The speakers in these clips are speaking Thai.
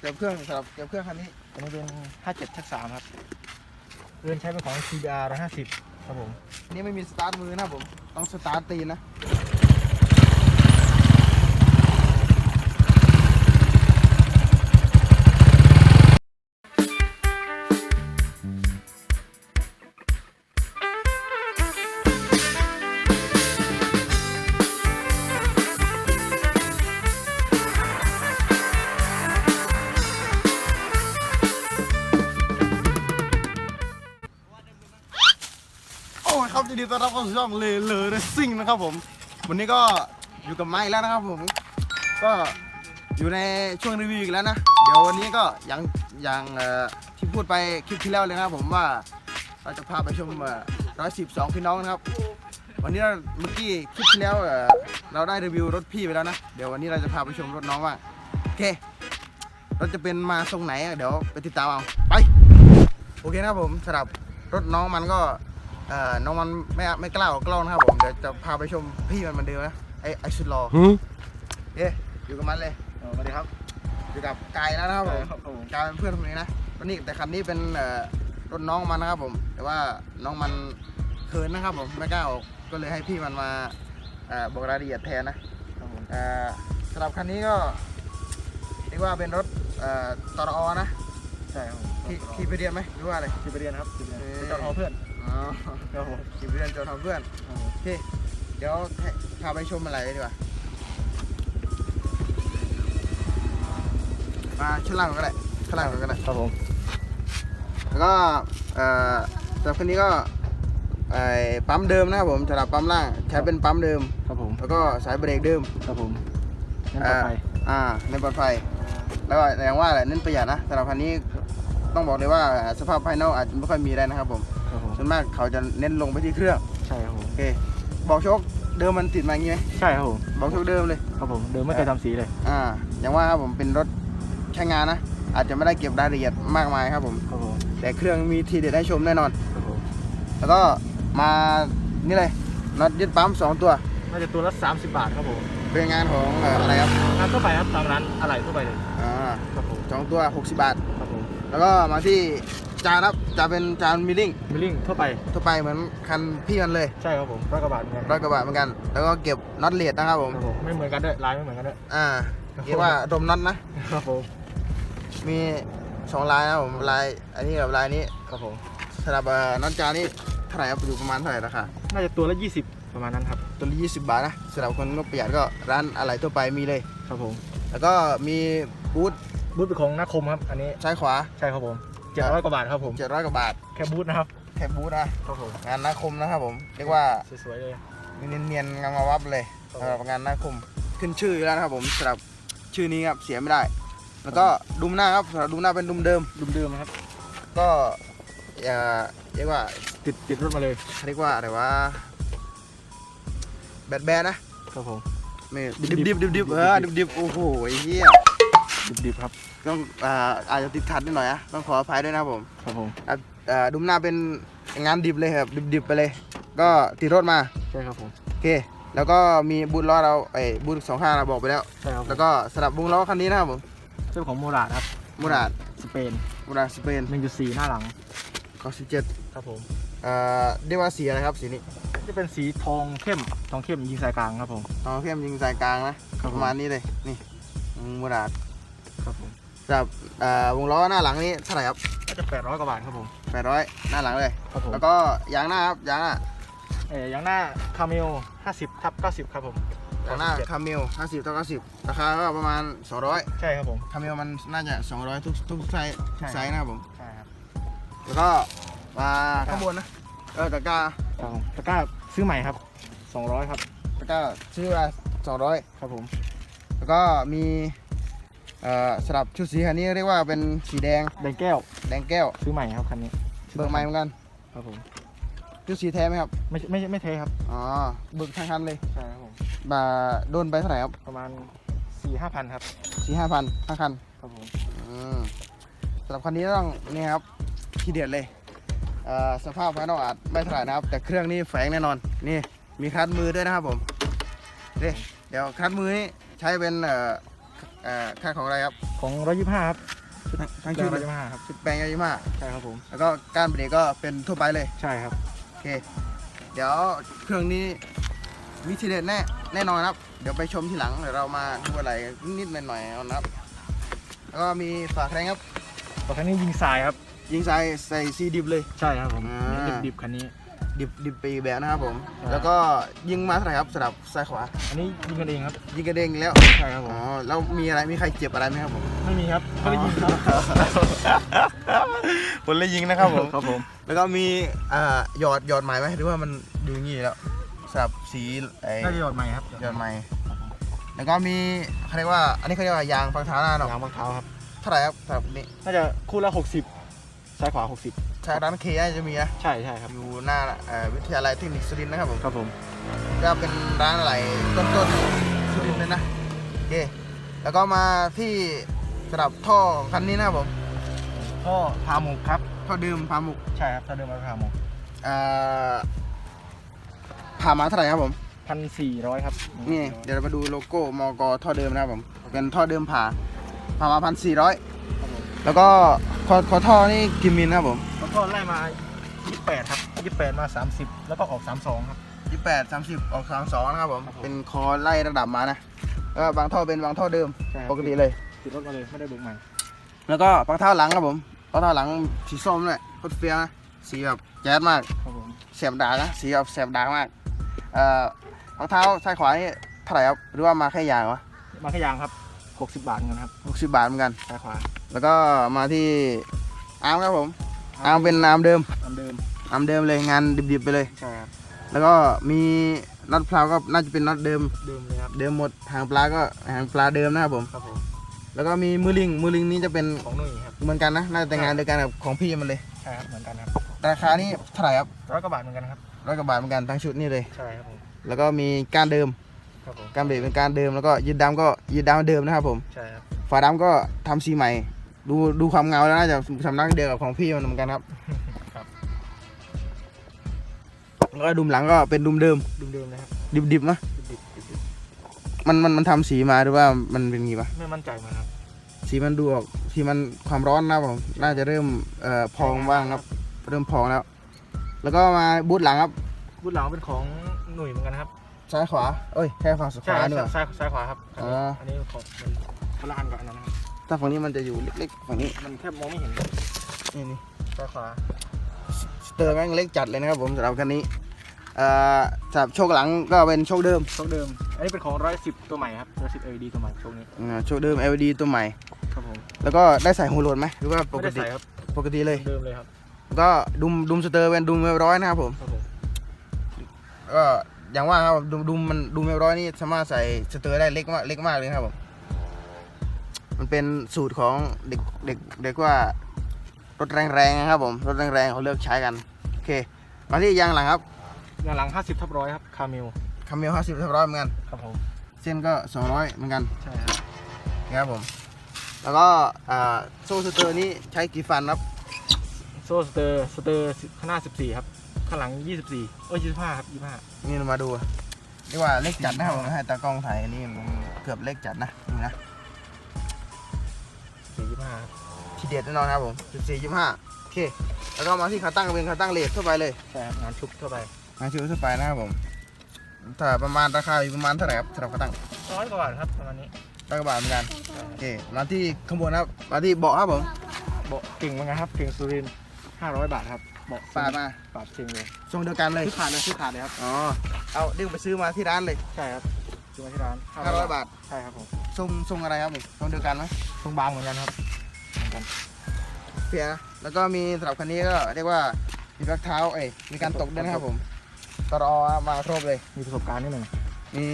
เก็บเครื่องสำหรับเก็บเครื่องคันนี้อันนี้เป็น 57ทัก3ครับเรือนใช้เป็นของ CBR 150 ครับผม นี่ไม่มีสตาร์ทมือนะครับผม ต้องสตาร์ทตีนนะ ต้อนรับเข้าสู่ช่องเลเลเรซิ่งนะครับผม วันนี้ก็อยู่กับไม้แล้วนะครับผม ก็อยู่ในช่วงรีวิวอีกแล้วนะ เดี๋ยววันนี้ก็อย่างอย่างเอ่อที่พูดไปคลิปที่แล้วเลยนะครับผมว่าเราจะพาไปชมร้อยสิบสองพี่น้องนะครับ วันนี้เราเมื่อกี้คลิปที่แล้วเอ่อเราได้รีวิวรถพี่ไปแล้วนะ เดี๋ยววันนี้เราจะพาไปชมรถน้องว่างโอเครถจะเป็นมาทรงไหนเดี๋ยวไปติดตามเอาไป โอเคนะครับผมสำหรับรถน้องมันก็ อ่อน้องมันไม่ไม่กล้าออกกล้องนะครับผมเดี๋ยวจะพาไปชมพี่มันเหมือนเดิมนะไอไอสุดรอเอ๊ะอยู่กับมันเลยสวัสดีครับอยู่กับกายแล้วนะครับผมครับผมกายเป็นเพื่อนผมเองนะวันนี้แต่คันนี้เป็นเอ่อรถน้องมันนะครับผม แต่ว่าน้องมันเขินนะครับผมไม่กล้าออกก็เลยให้พี่มันมาเอ่อบอกรายละเอียดแทนนะครับผมเอ่อสำหรับคันนี้ก็เรียกว่าเป็นรถเอ่อตรอนะใช่ครับผม ขี่ขี่ไปเรียนไหมหรือว่าอะไร ขี่ไปเรียนครับขี่ไปเรียนเอ่อไปจอดหอเพื่อนอ๋อครับผมขี่ไปเรียนจนทำเพื่อนครับผมโอเคเดี๋ยวให้พาไปชมอะไรดีกว่ามาชั้นล่างก่อนก็ได้ชั้นล่างก่อนก็ได้ครับผมแล้วก็เอ่อสำหรับคันนี้ก็ไอ้ปั๊มเดิมนะครับผมสำหรับปั๊มล่างใช้เป็นปั๊มเดิมครับผมแล้วก็สายเบรกเดิมครับผมนั่นปลอดภัยอ่าเน้นปลอดภัยแล้วก็อย่างว่าแหละเน้นประหยัดนะสำหรับคันนี้ ต้องบอกเลยว่าสภาพภายนอกอาจจะไม่ค่อยมีอะไรนะครับผมครับผมส่วนมากเขาจะเน้นลงไปที่เครื่องใช่ครับผมโอเคบอกโชคเดิมมันติดมาอย่างงี้ไหมใช่ครับผมบอกโชคเดิมเลย ครับผมเดิมไม่เคยทำสีเลยอ่า อย่างว่าครับผมเป็นรถใช้งานนะ อาจจะไม่ได้เก็บรายละเอียดมากมายครับผม ครับผมแต่เครื่องมีทีเด็ดให้ชมแน่นอน ครับผมแล้วก็มานี่เลยน็อตยึดปั๊มสองตัว น่าจะตัวละ30 บาทครับผมเป็นงานของเอ่ออะไรครับงานทั่วไปครับตามร้านอะไรทั่วไปเลยอ่าครับผมสองตัว 60 บาทครับผม แล้วก็มาที่จานครับจานเป็นจานมิลลิ่งมิลลิ่งทั่วไป ทั่วไปเหมือนคันพี่มันเลยใช่ครับผมร้อยกว่าบาทเหมือนกันร้อยกว่าบาทเหมือนกัน แล้วก็เก็บน็อตเลดนะครับผมครับผมไม่เหมือนกันด้วยลายไม่เหมือนกันด้วยอ่าครับเรียกว่าดมน็อตนะครับผมมีสองลายนะครับผมลายอันนี้กับลายนี้ครับผมสำหรับเอ่อน็อตจานนี้เท่าไหร่ครับอยู่ประมาณเท่าไหร่ราคาน่าจะตัวละ 20 ประมาณนั้นครับตัวละ20บาทนะสำหรับคนงบประหยัดก็ร้านอะไรทั่วไปมีเลย ครับผม แล้วก็มีบูธ บูธเป็นของนาคมครับ อันนี้ซ้ายขวาใช่ครับผม700กว่าบาทครับผม700กว่าบาทแค่บูธนะครับแค่บูธนะครับผมงานนาคมนะครับผมเรียกว่าสวยๆเลยเนียนๆงามวับเลยครับสำหรับงานนาคมขึ้นชื่ออยู่แล้วนะครับผมสำหรับชื่อนี้ครับเสียไม่ได้ แล้วก็ดุมหน้าครับสำหรับดุมหน้าเป็นดุมเดิมดุมเดิมๆนะครับ ก็อย่าเรียกว่าติดติดรถมาเลยเรียกว่าอะไรวะแบดแบดนะครับผมไม่ดิบดิบดิบดิบเออดิบดิบโอ้โหไอ้เหี้ย ดิบๆครับ ต้องอ่าอาจจะติดขัดนิดหน่อยนะต้องขออภัยด้วยนะครับผมครับผมอะอ่าดุมหน้าเป็นงานดิบเลยครับดิบๆไปเลย ก็ติดรถมาใช่ครับผมโอเค แล้วก็มีบูทล้อเราไอ้ยบูทสองข้างเราบอกไปแล้ว ใช่ครับแล้วก็สลับวงล้อคันนี้นะครับผมเรื่องของโมราดครับมูราดสเปนมูราดสเปน1.4 หน้าหลังคอสิเจ็ดครับผมเอ่อเรียกว่าสีอะไรครับสีนี้จะเป็นสีทองเข้มทองเข้มยิงสายกลางครับผม ทองเข้มยิงสายกลางนะครับผม ประมาณนี้เลยนี่มูราด ครับผมสำหรับเอ่อวงล้อหน้าหลังนี้เท่าไหร่ครับก็จะ 800 กว่าบาทครับผม 800 หน้าหลังเลย ครับผมแล้วก็ยางหน้าครับยางหน้าเอ๋ยางหน้าคาเมล50ทับ90 ครับผมยางหน้าคาเมล50เท่า90ราคาก็ประมาณ 200ใช่ครับผม คาเมลมันน่าจะ 200 ทุกทุกไซส์ทุกไซส์นะครับผม ใช่ครับ แล้วก็มาข้างบนนะเออตะกร้าครับผมตะกร้าซื้อใหม่ครับ 200 ครับตะกร้าซื้อมา200 ครับผม แล้วก็มี เอ่อสลับชุดสีคันนี้เรียกว่าเป็นสีแดงแดงแก้ว แดงแก้วซื้อใหม่ครับคันนี้เบิกใหม่เหมือนกันครับผมชุดสีแท้ไหมครับไม่ไม่ไม่เทครับอ๋อเบิกทั้งคันเลยใช่ครับผมบาโดนไปเท่าไหร่ครับประมาณ4 5พันครับสี่ห้าพันทั้งคันครับผมอืมสำหรับคันนี้ต้องนี่ครับทีเด็ดเลยเอ่อสภาพภายนอกอาจไม่เท่าไหร่นะครับ แต่เครื่องนี่แฝงแน่นอนนี่มีคลัดมือด้วยนะครับผมนี่เดี๋ยวคลัดมือนี่ใช้เป็นเอ่อเอ่าค่าของอะไรครับของร้อยยี่ห้าครับทั้งชุดร้เลอยยยี่ห้าครับชุดแปลงยายิมาใช่ครับผมแล้วก็การเบรกก็เป็นทั่วไปเลยใช่ครับโอเค เดี๋ยวเครื่องนี้มีทีเด็ดแน่แน่นอนครับ เดี๋ยวไปชมทีหลังเดี๋ยวเรามาดูอะไรนิดๆหน่อยๆเอานะครับ แล้วก็มีฝาแครงครับต่อคันนี้ยิงทรายครับ ยิงใส่ใส่ซีดิบเลยใช่ครับผมอ่าดิบดิบๆคันนี้ ดิบดิบไปอีกแบบนะครับผมใช่แล้วก็ยิงมาเท่าไหร่ครับสำหรับซ้ายขวา อันนี้ยิงกันเองครับ ยิงกระเด้งแล้ว ใช่ครับผอ๋อ ม แล้วมีอะไร มีใครเจ็บอะไรไหมครับผม ไม่มีครับไม่ได้ยิงครับคนเลยยิงนะครับผม ครับผม แล้วก็มีอ่าหยอดหยอดใหม่ไหมหรือว่ามันอยู่อย่างนี้แล้วสำหรับสีไอ้น่าจะหยอดใหม่ครับหยอดใหม่แล้วก็มีเขาเรียกว่า อันนี้เขาเรียกว่ายางฟังเท้าหน้าเนาะยางมะพร้าวครับ เท่าไหร่ครับสำหรับนี่น่าจะคู่ละหกสิบ ซ้ายขวาหกสิบใช่ร้านเคน่าจะมีนะใช่ใช่ครับ อยู่หน้าเอ่อวิทยาลัยเทคนิคสุรินทร์นะครับผมครับผม ก็เป็นร้านอะไรต้นๆสุรินทร์เลยนะโอเคแล้วก็มาที่สำหรับท่อคันนี้นะครับผมก็พาหมกครับท่อเดิมพามุกใช่ครับถ้าเดินมาพาหมกเอ่อพามาเท่าไหร่ครับผมพันสี่ร้อยครับนี่เดี๋ยวเรามาดูโลโก้มกท่อเดิมนะครับผมเป็นท่อเดิมผ่าผ่ามาพันสี่ร้อยครับผมแล้วก็ คอคอท่อนี่กิมมินครับผม แล้วก็ไล่มายี่แปดครับยี่แปดมาสามสิบแล้วก็ออกสามสองครับยี่แปดสามสิบออกสามสองนะครับผม ครับผมเป็นคอไล่ระดับมานะแล้วก็บางท่อเป็นบางท่อเดิมใช่ครับ ปกติเลย ติดรถมาเลย ไม่ได้เบิกใหม่ แล้วก็บางท่อหลังครับผมบางท่อหลังสีส้มด้วยโคตรเฟี้ยวนะสีแบบแจ๊ดมาก ครับผมแสบดานะสีแบบแสบดามากเอ่อรองเท้าซ้ายขวานี่เท่าไหร่ครับหรือว่ามาแค่ยางวะมาแค่ยางครับหกสิบบาทเงินครับ หกสิบบาทเหมือนกัน ซ้ายขวา แล้วก็มาที่อาร์มครับผมอาร์มเป็นอาร์มเดิมอันเดิมอาร์มเดิมเลยงานดิบๆไปเลย ใช่ครับแล้วก็มีน็อตเพลาก็น่าจะเป็นน็อตเดิมเดิมเลยครับเดิมหมดหางปลาก็หางปลาเดิมนะครับผม ครับผมแล้วก็มีมือลิงมือลิงนี้จะเป็นของหนุ่ยครับเหมือนกันนะน่าจะแต่งงานเดียวกันกับของพี่มันเลยใช่ครับเหมือนกันครับราคานี่เท่าไหร่ครับร้อยกว่าบาทเหมือนกันครับร้อยกว่าบาทเหมือนกันทั้งชุดนี่เลย ใช่ครับผมแล้วก็มีก้านเดิมครับผมก้านเบรกเป็นก้านเดิมแล้วก็ยืดดำก็ยืดดำเดิมนะครับผมใช่ครับฝาดำก็ทำสีใหม่ ดูดูความเงาแล้วน่าจะสำนักเดียวกับของพี่มันเหมือนกันครับครับแล้วก็ดุมหลังก็เป็นดุมเดิมเดิมๆเลยครับดิบๆนะดิบๆดิบมันมันมันทำสีมาหรือว่ามันเป็นงี้ปะๆไม่มั่นใจมาครับสีมันดูออกสีมันความร้อนนะครับผมน่าจะเริ่มเอ่อพองบ้างครับ เริ่มพองแล้ว แล้วก็มาบูทหลังครับ บูธหลังเป็นของหนุ่ยเหมือนกันครับซ้ายขวาเอ้ยแค่ฝั่งขใช่วาเนี่ยซ้ายซ้ายขวาครับอ๋ออันนี้ของมันคนละอันกับอันนั้นนะครับ ถ้าฝั่งนี้มันจะอยู่เล็กๆฝั่งนี้มันแทบมองไม่เห็นนี่นี่ซ้ายขวาสเตอร์แม่งเล็กจัดเลยนะครับผมสำหรับคันนี้เอ่อสำหรับโชคหลังก็เป็นโชคเดิมโชคเดิม อันนี้เป็นของร้อยสิบตัวใหม่ครับร้อยสิบ LED ตัวใหม่โชคนี้อ่าโชคเดิม LED ตัวใหม่ ครับผมแล้วก็ได้ใส่หูโหลดไหมหรือว่าปไม่กได้ติใส่ครับปกติเลยเดิมเลยครับแล้วก็ดุมดุมสเตอร์เป็นดุมเรียบร้อยนะครับผมครับผมก็อย่างว่าครับดุมดุมมันดุมเรียบร้อยนี่สามารถใส่สเตอร์ได้เล็กมากเล็กมากเลยนะครับผม มันเป็นสูตรของเด็กเด็กเด็กว่ารถแรงๆนะครับผมรถแรงๆเขาเลือกใช้กันโอเคมาที่ยางหลังครับยางหลัง 50ทับร้อยครับคาเมลคาเมลห้าสิบเรียบร้อยเหมือนกันครับผมเส้นก็สองร้อยเหมือนกันใช่ครับนะครับผม แล้วก็อ่าโซ่สเตอร์นี้ใช้กี่ฟันครับโซ่สเตอร์สเตอร์ข้างหน้า14ครับข้างหลัง 24เอ้ย25ครับ25นี่เรามาดูเรียกว่าเล็กจัดนะครับผมให้ตากล้องถ่ายอันนี้มันเกือบเล็กจัดนะนี่นะ ทีเด็ดแน่นอนครับผมจุดสี่ยี่ห้าโอเค แล้วก็มาที่ขาตั้งเป็นขาตั้งเลททั่วไปเลยใช่ครับงานชุบทั่วไปงานชิวทั่วไปนะครับผมถ้าประมาณราคาอยู่ประมาณเท่าไหร่ครับสำหรับขาตั้งร้อยกว่าบาทครับประมาณนี้ร้อยกว่าบาทเหมือนกันโอเคมาที่ข้างบนครับมาที่เบาะครับผมเบาะเก่งเหมือนกันครับเก่งสุรินทร์500บาทครับเบาะปาดมาปาดเก่งเลยทรงเดียวกันเลยซื้อขาดเลยซื้อขาดเลยครับอ๋อเอาเดี๋ยวไปซื้อมาที่ร้านเลยใช่ครับซื้อมาที่ร้าน500บาทใช่ครับผมทรงทรงอะไรครับนี่ทรงเดียวกันไหมทรงบางเหมือนกันครับเหมือน กันเฟียนะแล้วก็มีสำหรับคันนี้ก็เรียกว่ามีรักเท้าเอ้ยมีการตกด้วยนะครับผมตรอมาครบเลย มีประสบการณ์นิดหนึ่งมี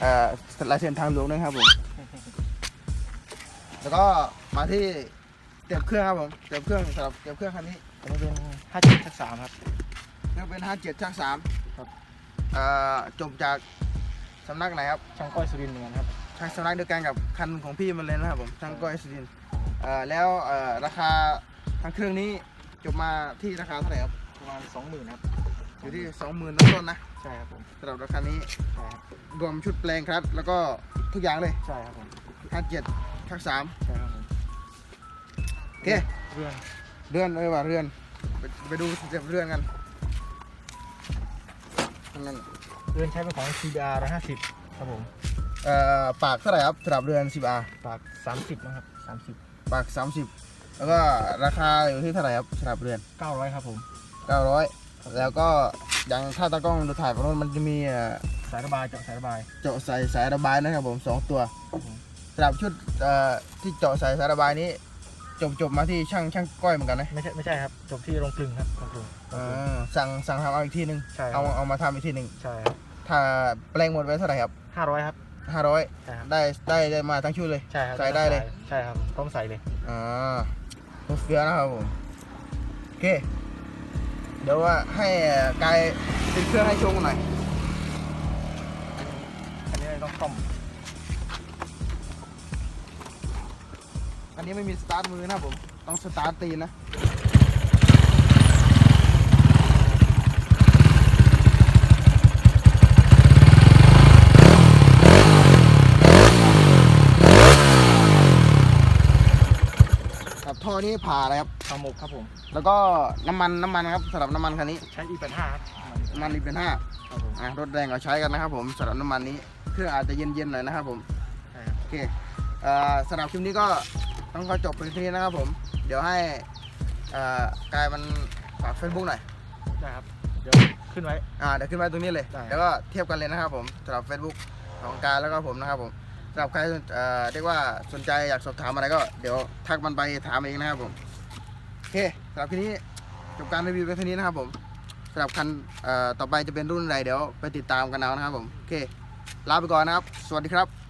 เอ่อลายเซ็นทางหลวงด้วยครับผม แล้วก็มาที่เตรียมเครื่องครับผมเตรียมเครื่องสำหรับเตรียมเครื่องคันนี้อันนี้เป็น57ทัก3ครับนี่เป็น57ช่าง3ครับเอ่อจบจากสำนักไหนครับช่างก้อยสุรินทร์เหมือนกันครับช่างสำนักเดียวกันกับคันของพี่มันเลยนะครับผมช่างก้อยสุรินทร์ เอ่อแล้วเอ่อราคาทางเครื่องนี้จบมาที่ราคาเท่าไหร่ครับประมาณ20,000ครับ อยู่ที่20,000ต้นๆนะใช่ครับผมสำหรับราคานี้ใช่ครับรวมชุดแปลงครับ แล้วก็ทุกอย่างเลยใช่ครับผมโอเคห้าเจ็ดทักสามใช่ครับผมโอเคเรื่องเรือนเอ้ยว่าเรือนไปไปดูสเต็ปเรือนกันนั่นเรื่องใช้เป็นของ CBR 150 ครับผม เอ่อปากเท่าไหร่ครับสำหรับเรือน 10R ปาก 30 นะครับ 30 ปาก30แล้วก็ราคาอยู่ที่เท่าไหร่ครับสำหรับเรือน900ครับผม900แล้วก็อย่างถ้าตากล้องดูถ่ายของรถมันจะมีเอ่อสายระบายเจาะสายระบายเจาะใส่สายระบายนะครับผมสองตัวครับผมสำหรับชุดเอ่อที่เจาะใส่สายระบายนี้ จบจบมาที่ช่างช่างก้อยเหมือนกันนะไม่ใช่ไม่ใช่ครับจบที่โรงกลึงครับโรงกลึง อ่าสั่งสั่งทำเอาอีกทีหนึงใช่ครัเอาบเอามาทำอีกทีหนึ่งใช่ครับถ้าแปลงหมดไว้เท่าไหร่ครับ500ครับ 500ใช่ครับได้ได้ได้มาทั้งชุดเลย ใช่ครับใส่ได้เลย ใช่ครับพร้อมใส่เลยอ่าโคตรเฟี้ยวนะครับผมโอเค เดี๋ยวว่าให้กายติดเครื่องให้ชมหน่อยอันนี้ต้องซ่อมอันนี้ไม่มีสตาร์ทมือนะครับผม ต้องสตาร์ทตีนนะ ครับท่อ นี้ผ่าอะไรครับทำหมกครับผม แล้วก็น้ำมันน้ำมันครับสำหรับน้ำมันคันนี้ใช้ E85 ครับน้ำมันอีกเป็นห้าครับผมอะรถแรงเราใช้กันนะครับผมสำหรับน้ำมันนี้เครื่องอาจจะเย็นๆหน่อยนะครับผม ใช่ครับโอเคเอ่อสำหรับคลิปนี้ก็ต้องขอจบเพียงเท่านี้นะครับผม เดี๋ยวให้เอ่อกายมันฝากเฟซบุ๊กหน่อย ได้ครับ เดี๋ยวขึ้นไว้ อ่า เดี๋ยวขึ้นไว้ตรงนี้เลย ได้ แล้วก็เทียบกันเลยนะครับผมสำหรับ Facebook ของกายแล้วก็ผมนะครับผม สำหรับใครเอ่อเรียกว่าสนใจอยากสอบถามอะไรก็เดี๋ยวทักมันไปถามเองนะครับผมโอเคสำหรับคลิปนี้จบการรีวิวเพียงเท่านี้นะครับผมสำหรับคันเอ่อต่อไปจะเป็นรุ่นอะไรเดี๋ยวไปติดตามกันเอานะครับผมโอเคลาไปก่อนนะครับ สวัสดีครับ